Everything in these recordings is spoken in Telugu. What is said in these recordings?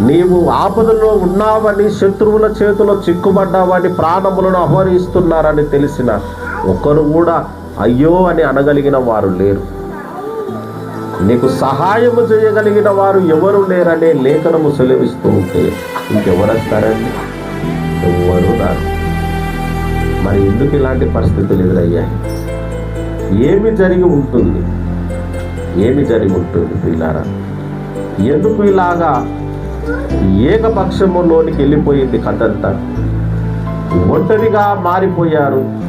నీవు ఆపదలో ఉన్నావని శత్రువుల చేతిలో చిక్కుబడ్డావని ప్రాణములను అపహరిస్తున్నారని తెలిసిన ఒకరు కూడా అయ్యో అని అనగలిగిన వారు లేరు. నీకు సహాయము చేయగలిగిన వారు ఎవరు లేరనే లేఖనము సెలవిస్తూ ఉంటే ఇంకెవరస్తారండి? ఎవరు రారు. మరి ఎందుకు ఇలాంటి పరిస్థితులు ఎదురయ్యాయి? ఏమి జరిగి ఉంటుంది? ఏమి జరిగి ఉంటుంది ఇలా ఎందుకు ఇలాగా ఏకపక్షములోనికి వెళ్ళిపోయింది కథంతా. ఒంటరిగా మారిపోయారు.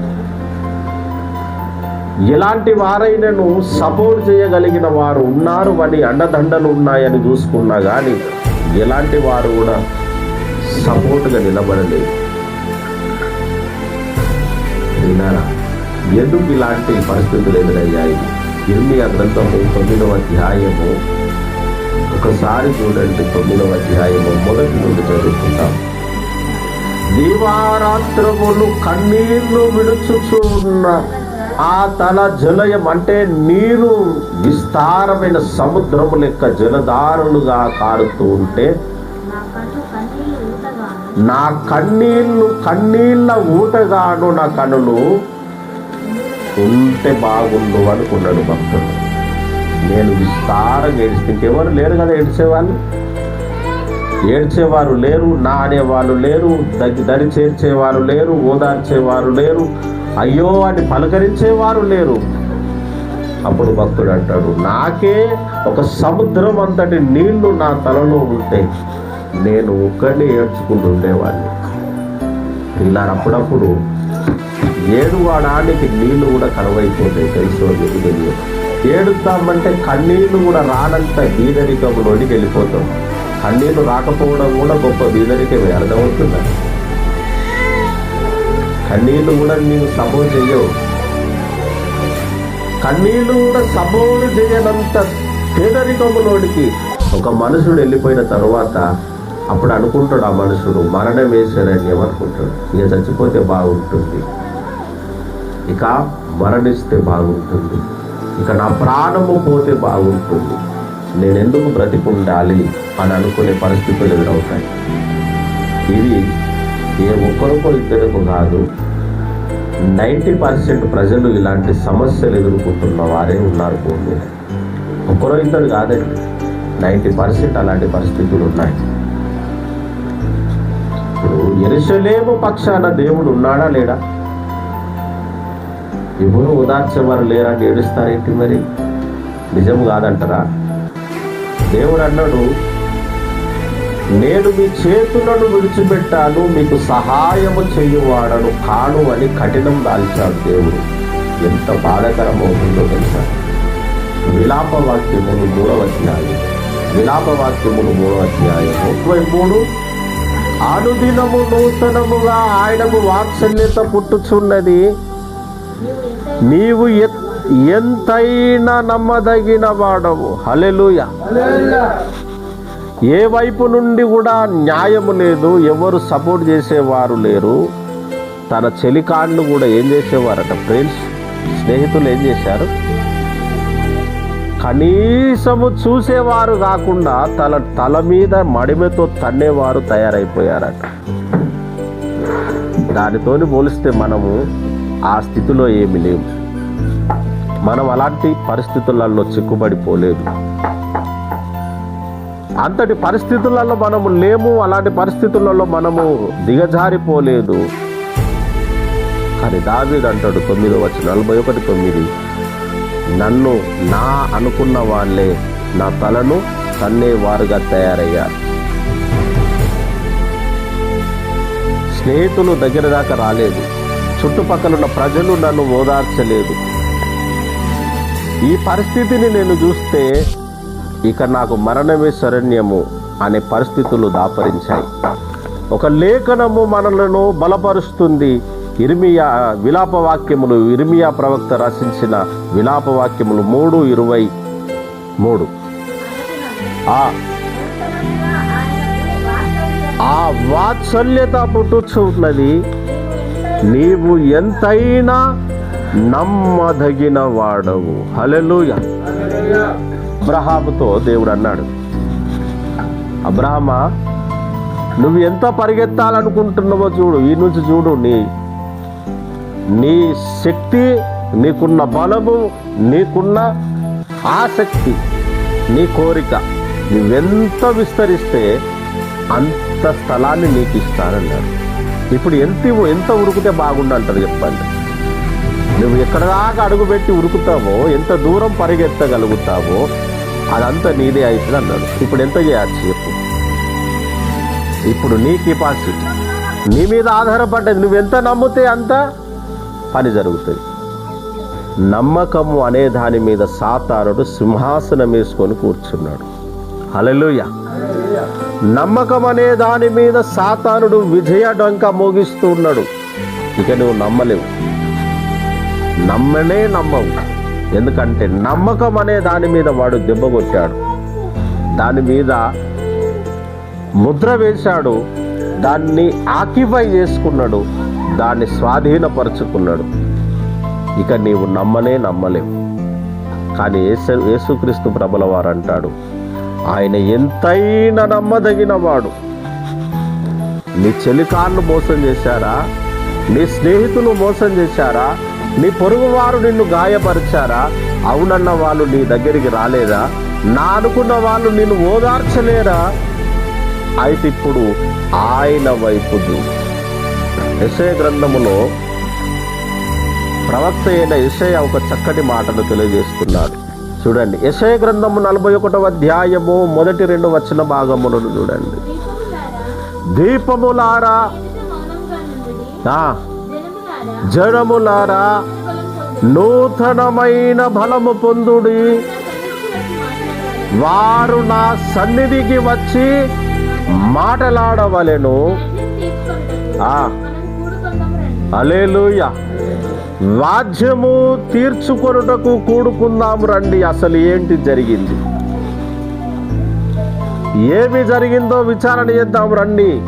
ఎలాంటి వారైనను సపోర్ట్ చేయగలిగిన వారు ఉన్నారు వాటి అండదండలు ఉన్నాయని చూసుకున్నా కానీ ఎలాంటి వారు కూడా సపోర్ట్గా నిలబడలేదు. విన్నారా? ఎందుకు ఇలాంటి పరిస్థితులు ఎదురయ్యాయి? ఇర్మియా గ్రంథము తొమ్మిదవ అధ్యాయము ఒకసారి చూడండి తొమ్మిదవ అధ్యాయము. మొదటి నుండి చదువుకుంటాం దీవారాత్రములు కన్నీళ్ళు విడుచుచు ఉన్న ఆ తల జలయం అంటే నీరు విస్తారమైన సముద్రము లెక్క జలధారులుగా కారుతూ ఉంటే నా కన్నీళ్ళ ఊటగాను. ఊటగాను నా కనులు ఉంటే బాగుండు అనుకున్నాడు భక్తుడు. నేను విస్తారంగా ఏడిస్తే ఇంకెవరు లేరు కదా ఏడ్చేవాళ్ళు? ఏడ్చేవారు లేరు నా అనేవాళ్ళు లేరు దగ్గి దరి చేర్చేవారు లేరు ఓదార్చేవారు లేరు అయ్యో అని పలకరించేవారు లేరు. అప్పుడు భక్తుడు అంటాడు నాకే ఒక సముద్రం అంతటి నీళ్ళు నా తలలో ఉంటే నేను ఒక్కడిని ఏడ్చుకుంటూ ఉండేవాడిని. ఇలా అప్పుడప్పుడు ఏడువాడానికి నీళ్ళు కూడా కరువైపోతాయి తెలుసో తెలియదు ఏడుస్తామంటే కన్నీళ్ళు కూడా రానంత బీదరికంలోనికి వెళ్ళిపోతాం. కన్నీళ్ళు రాకపోవడం కూడా గొప్ప బీదరికమే అర్థమవుతుందా? కన్నీళ్ళు కూడా నీవు సపోర్ట్ చేయవు కన్నీళ్ళు కూడా సపోర్ట్ చేయనంత పేదరికములోనికి ఒక మనుషుడు వెళ్ళిపోయిన తర్వాత అప్పుడు అనుకుంటాడు ఆ మనుషుడు మరణం వేశారని ఏమనుకుంటాడు? ఇక చచ్చిపోతే బాగుంటుంది. ఇక మరణిస్తే బాగుంటుంది. ఇక నా ప్రాణము పోతే బాగుంటుంది. నేను ఎందుకు బ్రతికుండాలి అని అనుకునే పరిస్థితులు ఎదురవుతాయి. ఇది ఏ ఒక్కరికో ఇద్దరికో కాదు నైంటీ పర్సెంట్ ప్రజలు ఇలాంటి సమస్యలు ఎదుర్కొంటున్న వారే ఉన్నారు భూమి ఒక్కరో ఇద్దరు కాదండి నైంటీ పర్సెంట్ అలాంటి పరిస్థితులు ఉన్నాయి. ఇప్పుడు ఎరుసలేము పక్షాన దేవుడు ఉన్నాడా లేడా? ఎవరు ఓదార్చేవారు లేరా ఏడుస్తారేంటి మరి? నిజం కాదంటారా? దేవుడు అన్నాడు నేను మీ చేతులను విడిచిపెట్టాను మీకు సహాయము చేయువాడను కాను అని కఠినం దాల్చాడు దేవుడు. ఎంత బాధకరమవుతుందో తెలుసా? విలాప వాక్యములు మూడవ అధ్యాయం. విలాప మూడవ అధ్యాయం. ముప్పై మూడు అనుదినము నూతనముగా ఆయనకు వాత్సల్యత పుట్టుచున్నది. నీవు ఎంతైనా నమ్మదగిన వాడవు. హలెలుయ ఏ వైపు నుండి కూడా న్యాయము లేదు ఎవరు సపోర్ట్ చేసేవారు లేరు. తన చెలికాండ్లు కూడా ఏం చేసేవారట ఫ్రెండ్స్? స్నేహితులు ఏం చేశారు? కనీసము చూసేవారు కాకుండా తల తల మీద మడిమెతో తన్నేవారు తయారైపోయారట. దానితోని పోలిస్తే మనము ఆ స్థితిలో ఏమి లేవు. మనం అలాంటి పరిస్థితులలో చిక్కుబడిపోలేదు. అంతటి పరిస్థితులలో మనము లేము అలాంటి పరిస్థితులలో మనము దిగజారిపోలేదు. కానీ దావీద్ అంటాడు తొమ్మిది వచ్చి నలభై ఒకటి తొమ్మిది నన్ను నా అనుకున్న వాళ్ళే నా తలను తన్నేవారుగా తయారయ్యారు. స్నేహితులు దగ్గర దాకా రాలేదు. చుట్టుపక్కల ఉన్న ప్రజలు నన్ను ఓదార్చలేదు. ఈ పరిస్థితిని నేను చూస్తే ఇక నాకు మరణమే శరణ్యము అనే పరిస్థితులు దాపరించాయి. ఒక లేఖనము మనలను బలపరుస్తుంది. ఇర్మియా విలాప వాక్యములు ఇర్మియా ప్రవక్త రచించిన విలాప వాక్యములు మూడు ఇరవై మూడు. ఆ ఆ వాత్సల్యత పుట్టుచున్నది నీవు ఎంతైనా నమ్మదగిన వాడవు హలెలుయ అబ్రహాముతో దేవుడు అన్నాడు అబ్రహమా నువ్వు ఎంత పరిగెత్తాలనుకుంటున్నావో చూడు ఈ నుంచి చూడు నీ నీ శక్తి నీకున్న బలము నీకున్న ఆసక్తి నీ కోరిక నువ్వెంత విస్తరిస్తే అంత స్థలాన్ని నీకు ఇస్తానన్నాడు ఇప్పుడు ఎంత ఎంత ఉరుకుతే బాగుండంటారు చెప్పండి. నువ్వు ఎక్కడ దాకా అడుగుపెట్టి ఉరుకుతావో ఎంత దూరం పరిగెత్తగలుగుతావో అదంతా నీదే అవుతుంది అన్నాడు. ఇప్పుడు ఎంత చేయొచ్చు చెప్పు. ఇప్పుడు నీ కెపాసిటీ నీ మీద ఆధారపడ్డది. నువ్వెంత నమ్మితే అంత పని జరుగుతుంది. నమ్మకము అనే దాని మీద సాతానుడు సింహాసనం వేసుకొని కూర్చున్నాడు. హల్లెలూయ. నమ్మకం అనే దాని మీద సాతానుడు విజయ డొంక మోగిస్తూ ఉన్నాడు ఇక నువ్వు నమ్మలేవు. నమ్మనే నమ్మవు. ఎందుకంటే నమ్మకం అనే దాని మీద వాడు దెబ్బ కొట్టాడు. దాని మీద ముద్ర వేశాడు. దాన్ని ఆక్యుపై చేసుకున్నాడు. దాన్ని స్వాధీనపరుచుకున్నాడు. ఇక నీవు నమ్మనే నమ్మలేవు. కానీ యేసు యేసుక్రీస్తు ప్రభుల వారు అంటాడు ఆయన ఎంతైనా నమ్మదగిన వాడు నీ చెలికాళ్ళు మోసం చేశారా? నీ స్నేహితులు మోసం చేశారా? నీ పొరుగువారు నిన్ను గాయపరిచారా? అవునన్న వాళ్ళు నీ దగ్గరికి రాలేదా? నా అనుకున్న వాళ్ళు నిన్ను ఓదార్చలేరా? అయితే ఇప్పుడు ఆయన వైపు యశయ గ్రంథములో ప్రవక్త అయిన యశయ ఒక చక్కటి మాటను తెలియజేస్తున్నాడు. చూడండి. యశయ గ్రంథము నలభై ఒకటవ అధ్యాయము మొదటి రెండు వచ్చిన భాగములను చూడండి. దీపములారా ఆ, జనములారా నూతనమైన బలము పొందుడి. వారు నా సన్నిధికి వచ్చి మాటలాడవలెను. ఆ. అలేలుయ రాజ్యము తీర్చుకొనుటకు కూడుకుందాం రండి అసలు ఏంటి జరిగింది? ఏమి జరిగిందో విచారణ చేద్దాం రండి.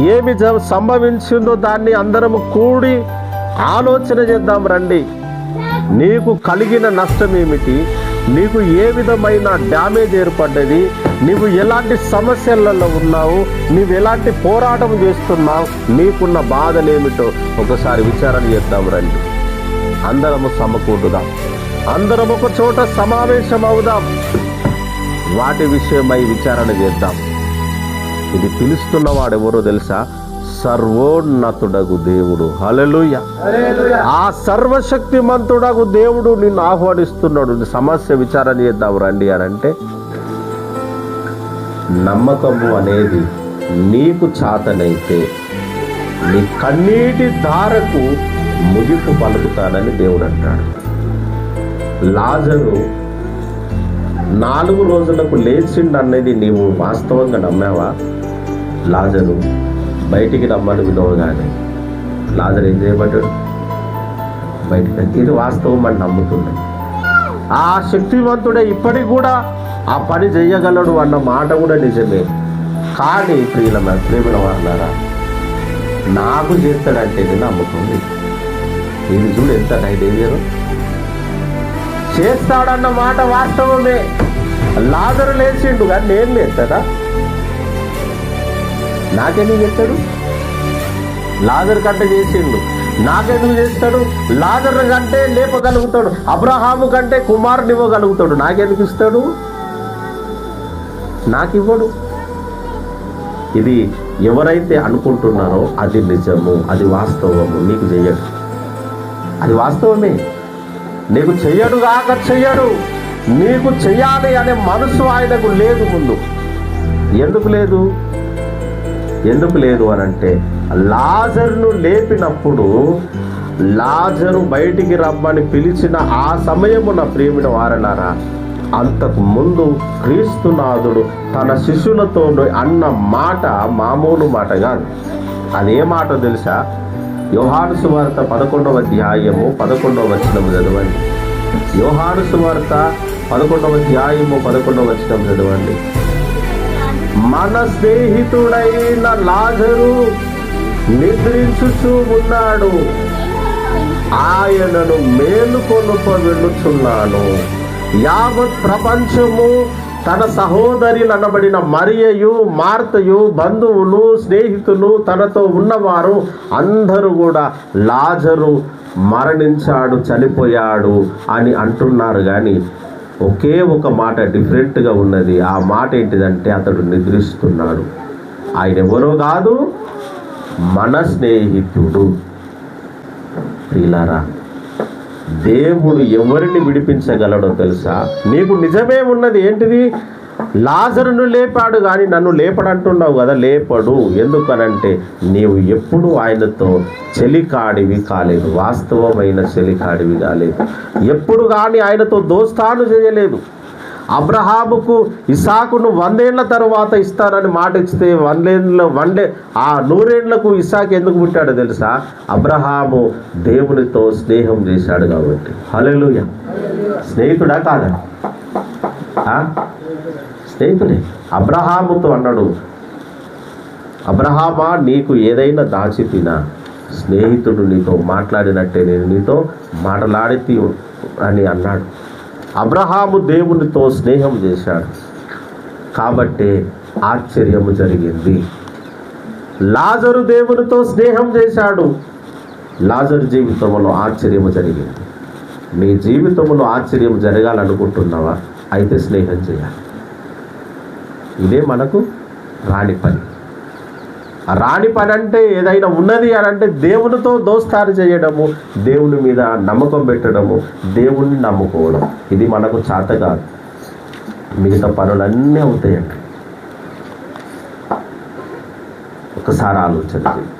ఏమి జ- సంభవించిందో దాన్ని అందరం కూడి ఆలోచన చేద్దాం రండి. నీకు కలిగిన నష్టం ఏమిటి నీకు ఏ విధమైన డ్యామేజ్ ఏర్పడ్డది? నీవు ఎలాంటి సమస్యలలో ఉన్నావు నీవు ఎలాంటి పోరాటం చేస్తున్నావు నీకున్న బాధలేమిటో ఒకసారి విచారణ చేద్దాం రండి. అందరము సమకూడుదాం అందరం ఒక చోట సమావేశం అవుదాం వాటి విషయమై విచారణ చేద్దాం. ఇది పిలుస్తున్నవాడు ఎవరో తెలుసా? సర్వోన్నతుడగు దేవుడు. హల్లెలూయా. ఆ సర్వశక్తిమంతుడగు దేవుడు నిన్ను ఆహ్వానిస్తున్నాడు. సమస్య విచారణ చేద్దాం రండి అని అంటే నమ్మకము అనేది నీకు చాతనైతే నీ కన్నీటి ధారకు ముగింపు పలుకుతానని దేవుడు అంటాడు. లాజరు నాలుగు రోజులకు లేచిండు అనేది నీవు వాస్తవంగా నమ్మావా? లాజరు బయటికి రమ్మని విలువగానే లాజర్ ఏం చేయబడ్డాడు? బయటికి ఇది వాస్తవం అని నమ్ముతున్నాడు. ఆ శక్తివంతుడే ఇప్పటికి కూడా ఆ పని చేయగలడు అన్న మాట కూడా నిజమే. కానీ ప్రియుల ప్రేమల వాళ్ళారా నాకు చేస్తాడంటే ఇది నమ్ముతుంది ఇది చూడు ఎంత డైడేరియరు చేస్తాడన్న మాట వాస్తవమే. లాజరు లేచిండు కానీ నేను లేస్తాడా నాకెందుకు చేస్తాడు? లాజర్ కంటే చేసిండు. నాకెందుకు చేస్తాడు? లాజర్ కంటే లేపగలుగుతాడు. అబ్రహాము కంటే కుమారుని ఇవ్వగలుగుతాడు. నాకెందుకు ఇస్తాడు? నాకు ఇవ్వడు ఇది ఎవరైతే అనుకుంటున్నారో అది నిజము అది వాస్తవము నీకు చెయ్యడు. అది వాస్తవమే. నీకు చెయ్యడు కాక చెయ్యడు. నీకు చెయ్యాలి అనే మనసు ఆయనకు లేదు ముందు. ఎందుకు లేదు? ఎందుకు లేదు అని అంటే లాజర్ను లేపినప్పుడు లాజరు బయటికి రమ్మని పిలిచిన ఆ సమయమున ప్రేమిన వారలారా అంతకు ముందు క్రీస్తునాథుడు తన శిష్యులతో అన్న మాట మామూలు మాట కాదు. అదే మాట తెలుసా? యోహాను సువార్త పదకొండవ అధ్యాయము పదకొండవ వచనం చదవండి. యోహాను సువార్త పదకొండవ అధ్యాయము పదకొండవ వచనం చదవండి. మన స్నేహితుడైన లాజరు నిద్రించుచూ ఉన్నాడు ఆయనను మేలుకొనుప వెళ్ళుచున్నాను. యావత్ ప్రపంచము తన సహోదరులు అనబడిన మరియయు మార్తయు బంధువులు స్నేహితులు తనతో ఉన్నవారు అందరూ కూడా లాజరు మరణించాడు చనిపోయాడు అని అంటున్నారు కానీ ఒకే ఒక మాట డిఫరెంట్గా ఉన్నది. ఆ మాట ఏంటిదంటే అతడు నిద్రిస్తున్నాడు. ఆయన ఎవరో కాదు మన స్నేహితుడు. ప్రియులారా దేవుడు ఎవరిని విడిపించగలడో తెలుసా? నీకు నిజమే ఉన్నది ఏంటిది? లాజరును లేపాడు కానీ నన్ను లేపడంటున్నావు కదా లేపడు. ఎందుకనంటే నీవు ఎప్పుడు ఆయనతో చెలికాడివి కాలేదు వాస్తవమైన చెలికాడివి కాలేదు. ఎప్పుడు కానీ ఆయనతో దోస్తాను చేయలేదు. అబ్రహాముకు ఇసాకును వందేళ్ళ తర్వాత ఇస్తానని మాట ఇస్తే వందేళ్ళ వండే ఆ నూరేళ్ళకు ఇసాక్ ఎందుకు పుట్టాడో తెలుసా? అబ్రహాము దేవునితో స్నేహం చేశాడు కాబట్టి. హల్లెలూయా. స్నేహితుడా కాదా? స్నేహితుడే. అబ్రహాముతో అన్నాడు అబ్రహామా నీకు ఏదైనా దాచితినా? స్నేహితుడు నీతో మాట్లాడినట్టే నేను నీతో మాట్లాడితి అని అన్నాడు. అబ్రహాము దేవునితో స్నేహం చేశాడు. కాబట్టి ఆశ్చర్యము జరిగింది. లాజరు దేవునితో స్నేహం చేశాడు. లాజరు జీవితంలో ఆశ్చర్యము జరిగింది. నీ జీవితంలో ఆశ్చర్యం జరగాలనుకుంటున్నావా? అయితే స్నేహం చేయాలి. ఇదే మనకు రాని పని. రాని పని అంటే ఏదైనా ఉన్నది అని అంటే దేవునితో దోస్తారు చేయడము దేవుని మీద నమ్మకం పెట్టడము దేవుణ్ణి నమ్ముకోవడం. ఇది మనకు చేత కాదు మిగతా పనులన్నీ అవుతాయండి. ఒకసారి ఆలోచన చేయండి.